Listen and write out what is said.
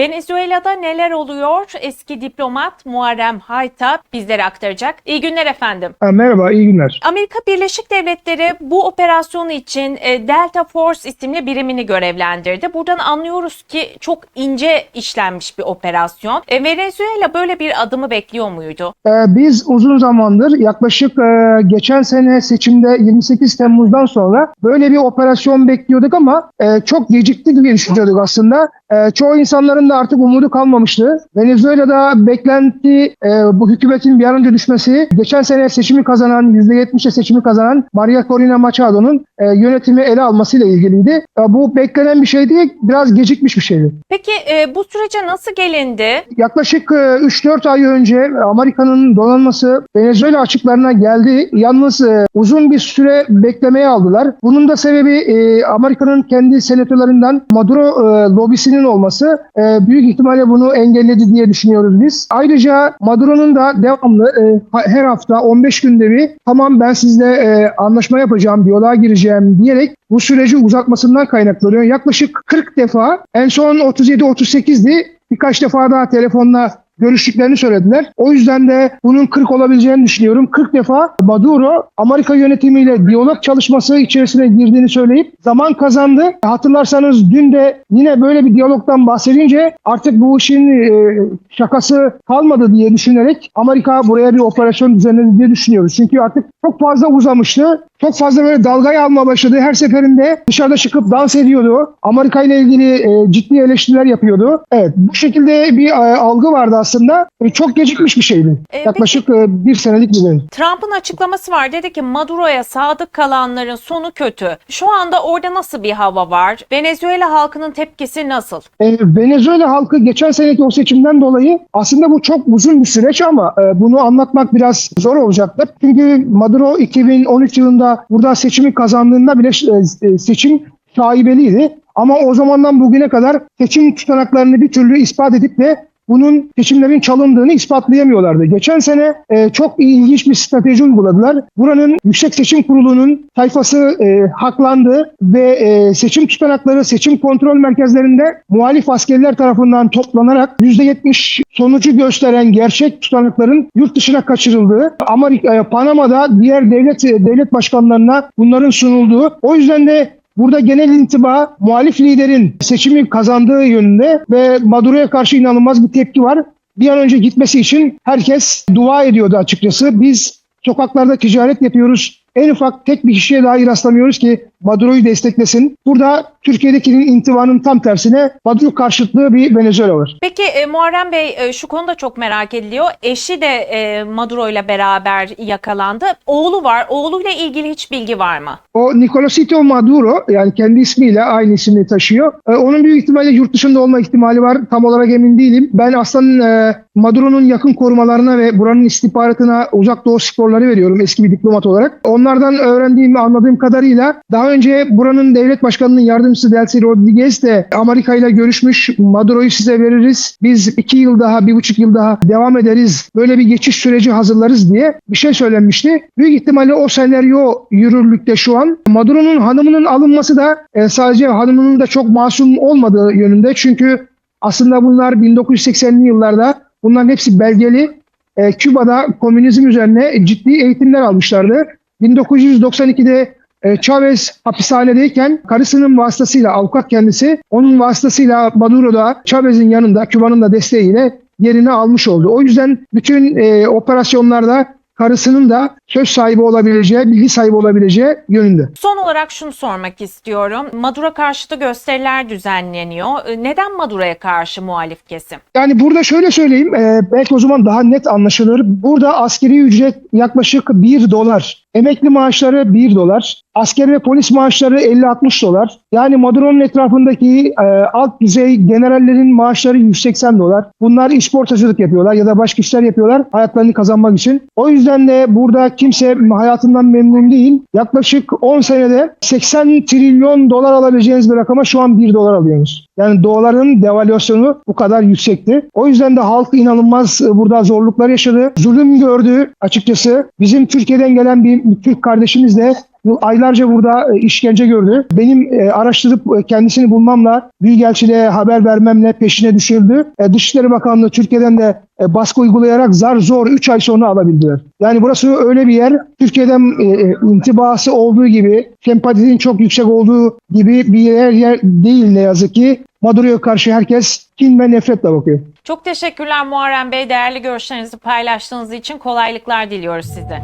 Venezuela'da neler oluyor? Eski diplomat Muharrem Hayta bizlere aktaracak. İyi günler efendim. Ha, merhaba, iyi günler. Amerika Birleşik Devletleri bu operasyon için e, Delta Force isimli birimini görevlendirdi. Buradan anlıyoruz ki çok ince işlenmiş bir operasyon. E, Venezuela böyle bir adımı bekliyor muydu? Ee, biz uzun zamandır yaklaşık e, geçen sene seçimde 28 Temmuz'dan sonra böyle bir operasyon bekliyorduk ama e, çok gecikti gibi düşünüyorduk aslında. E, çoğu insanların da artık umudu kalmamıştı. Venezuela'da beklenti e, bu hükümetin bir an önce düşmesi, geçen sene seçimi kazanan, %70'e seçimi kazanan Maria Corina Machado'nun e, yönetimi ele almasıyla ilgiliydi. E, bu beklenen bir şey değil, biraz gecikmiş bir şeydi. Peki e, bu sürece nasıl gelindi? Yaklaşık e, 3-4 ay önce Amerika'nın donanması Venezuela açıklarına geldi. Yalnız e, uzun bir süre beklemeye aldılar. Bunun da sebebi e, Amerika'nın kendi senatörlerinden Maduro e, lobisinin olması. E, Büyük ihtimalle bunu engelledi diye düşünüyoruz biz. Ayrıca Maduro'nun da devamlı e, her hafta 15 günde bir tamam ben sizle e, anlaşma yapacağım, diyaloğa gireceğim diyerek bu süreci uzatmasından kaynaklanıyor. Yaklaşık 40 defa en son 37-38'di birkaç defa daha telefonla görüştüklerini söylediler. O yüzden de bunun 40 olabileceğini düşünüyorum. 40 defa Maduro Amerika yönetimiyle diyalog çalışması içerisine girdiğini söyleyip zaman kazandı. Hatırlarsanız dün de yine böyle bir diyalogdan bahsedince artık bu işin e, şakası kalmadı diye düşünerek Amerika buraya bir operasyon düzenledi diye düşünüyoruz. Çünkü artık çok fazla uzamıştı. Çok fazla böyle dalgayı alma başladı. Her seferinde dışarıda çıkıp dans ediyordu. Amerika ile ilgili e, ciddi eleştiriler yapıyordu. Evet bu şekilde bir e, algı vardı aslında. E, çok gecikmiş bir şeydi. E, Yaklaşık e, bir senelik bir dönem. Trump'ın açıklaması var. Dedi ki Maduro'ya sadık kalanların sonu kötü. Şu anda orada nasıl bir hava var? Venezuela halkının tepkisi nasıl? E, Venezuela halkı geçen seneki o seçimden dolayı aslında bu çok uzun bir süreç ama e, bunu anlatmak biraz zor olacaktır. Çünkü Maduro 2013 yılında burada seçimi kazandığında bile e, e, seçim şaibeliydi. Ama o zamandan bugüne kadar seçim tutanaklarını bir türlü ispat edip de bunun seçimlerin çalındığını ispatlayamıyorlardı. Geçen sene e, çok ilginç bir strateji uyguladılar. Buranın Yüksek Seçim Kurulu'nun sayfası e, haklandı ve e, seçim tutanakları seçim kontrol merkezlerinde muhalif askerler tarafından toplanarak %70 sonucu gösteren gerçek tutanakların yurt dışına kaçırıldığı, Amerika, Panama'da diğer devlet devlet başkanlarına bunların sunulduğu. O yüzden de Burada genel intiba muhalif liderin seçimi kazandığı yönünde ve Maduro'ya karşı inanılmaz bir tepki var. Bir an önce gitmesi için herkes dua ediyordu açıkçası. Biz sokaklarda ticaret yapıyoruz. En ufak tek bir kişiye dahi rastlamıyoruz ki Maduro'yu desteklesin. Burada Türkiye'dekinin intibanın tam tersine Maduro karşıtlığı bir Venezuela var. Peki e, Muharrem Bey e, şu konuda çok merak ediliyor. Eşi de e, Maduro ile beraber yakalandı. Oğlu var. Oğluyla ilgili hiç bilgi var mı? O Nicolosito Maduro yani kendi ismiyle aynı ismini taşıyor. Ee, onun büyük ihtimalle yurt dışında olma ihtimali var. Tam olarak emin değilim. Ben aslında e, Maduro'nun yakın korumalarına ve buranın istihbaratına uzak doğu sporları veriyorum eski bir diplomat olarak. Onlardan öğrendiğim, anladığım kadarıyla daha önce buranın devlet başkanının yardımcısı Delcy Rodriguez de Amerika ile görüşmüş. Maduro'yu size veririz. Biz iki yıl daha, bir buçuk yıl daha devam ederiz. Böyle bir geçiş süreci hazırlarız diye bir şey söylenmişti. Büyük ihtimalle o senaryo yürürlükte şu an. Maduro'nun hanımının alınması da e, sadece hanımının da çok masum olmadığı yönünde. Çünkü aslında bunlar 1980'li yıllarda bunların hepsi belgeli. E, Küba'da komünizm üzerine ciddi eğitimler almışlardı. 1992'de e, Chavez hapishanedeyken karısının vasıtasıyla avukat kendisi onun vasıtasıyla Maduro da Chavez'in yanında Küba'nın da desteğiyle yerini almış oldu. O yüzden bütün e, operasyonlarda karısının da söz sahibi olabileceği, bilgi sahibi olabileceği yönünde. Son olarak şunu sormak istiyorum. Maduro karşıtı gösteriler düzenleniyor. E, Neden Maduro'ya karşı muhalif kesim? Yani burada şöyle söyleyeyim, e, belki o zaman daha net anlaşılır. Burada askeri ücret yaklaşık 1 dolar. Emekli maaşları 1 dolar. Asker ve polis maaşları 50-60 dolar. Yani Maduro'nun etrafındaki e, alt düzey generallerin maaşları 180 dolar. Bunlar işportacılık yapıyorlar ya da başka işler yapıyorlar hayatlarını kazanmak için. O yüzden de burada kimse hayatından memnun değil. Yaklaşık 10 senede 80 trilyon dolar alabileceğiniz bir rakama şu an 1 dolar alıyorsunuz. Yani doların devalüasyonu bu kadar yüksekti. O yüzden de halk inanılmaz e, burada zorluklar yaşadı. Zulüm gördü açıkçası. Bizim Türkiye'den gelen bir Türk kardeşimiz de aylarca burada e, işkence gördü. Benim e, araştırıp e, kendisini bulmamla, Büyükelçiliğe haber vermemle peşine düşürdü. Dışişleri Bakanlığı Türkiye'den de baskı uygulayarak zar zor 3 ay sonra alabildiler. Yani burası öyle bir yer, Türkiye'den intibası olduğu gibi, sempatisinin çok yüksek olduğu gibi bir yer, yer değil ne yazık ki. Maduro'ya karşı herkes kin ve nefretle bakıyor. Çok teşekkürler Muharrem Bey. Değerli görüşlerinizi paylaştığınız için kolaylıklar diliyoruz size.